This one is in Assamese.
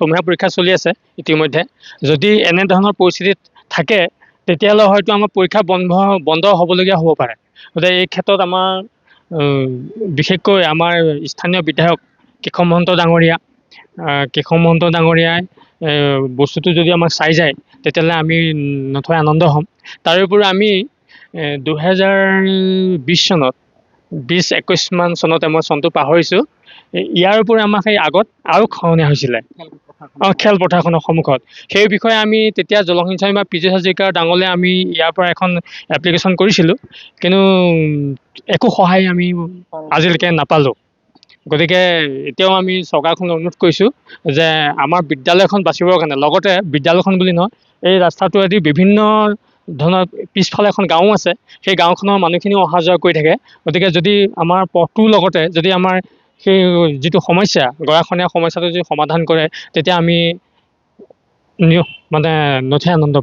ছমহীয়া পৰীক্ষা চলি আছে ইতিমধ্যে। যদি এনেধৰণৰ পৰিস্থিতি থাকে তেতিয়াহ'লে হয়তো আমাৰ পৰীক্ষা বন্ধ বন্ধ হ'বলগীয়া হ'ব পাৰে। গতিকে এই ক্ষেত্ৰত আমাৰ বিশেষকৈ আমাৰ স্থানীয় বিধায়ক কেশৱ মহন্ত ডাঙৰীয়া কেশৱ মহন্ত ডাঙৰীয়াই বস্তুটো যদি আমাক চাই যায় তেতিয়াহ'লে আমি নথৈ আনন্দ হ'ম। তাৰোপৰি আমি দুহেজাৰ বিছ চনত বিছ একৈছমান চনতে মই চনটো পাহৰিছোঁ। ইয়াৰ উপৰি আমাক সেই আগত আৰু খহনীয়া হৈছিলে। খেলপথাৰখনৰ সন্মুখত। সেই বিষয়ে আমি তেতিয়া জলসিঞ্চন বা পীযুষ হাজৰিকা ডাঙলে আমি ইয়াৰ পৰা এখন এপ্লিকেশ্যন কৰিছিলোঁ। কিন্তু একো সহায় আমি আজিলৈকে নাপালোঁ। গতিকে এতিয়াও আমি চৰকাৰখনক অনুৰোধ কৰিছোঁ যে আমাৰ বিদ্যালয়খন বাচিবৰ কাৰণে লগতে বিদ্যালয়খন বুলি নহয় এই ৰাস্তাটোৱেদি বিভিন্ন ধৰণৰ পিছফালে এখন গাঁও আছে। সেই গাঁওখনৰ মানুহখিনিও অহা যোৱা কৰি থাকে। গতিকে যদি আমাৰ পথটোৰ লগতে যদি আমাৰ সেই যিটো সমস্যা গৰাখহনীয়া সমস্যাটো যদি সমাধান কৰে তেতিয়া আমি মানে নথৈ আনন্দ পাম।